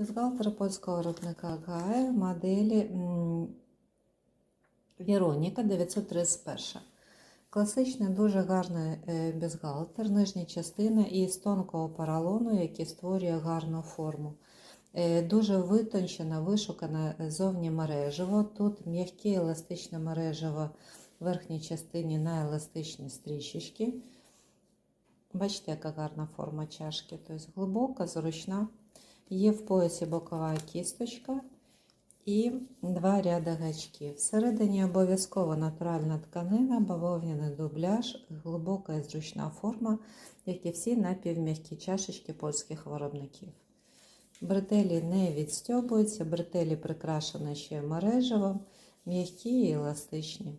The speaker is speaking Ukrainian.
Бюстгальтер польського виробника ГАЕ моделі м, Вероніка 931. Класичний дуже гарний е, бюстгальтер, нижня частина із тонкого поролону, який створює гарну форму. Е, Дуже витончена, вишукана зовні мережево. Тут м'яке еластичне мережево в верхній частині на еластичні стрічечки. Бачите, яка гарна форма чашки. Тобто глибока, зручна. Є в поясі бокова кісточка і два ряди гачків. Всередині обов'язково натуральна тканина, бавовняний дубляж, глибока і зручна форма, як і всі напівм'які чашечки польських виробників. Бретелі не відстьобуються, бретелі прикрашені ще мережевим, м'які і еластичні.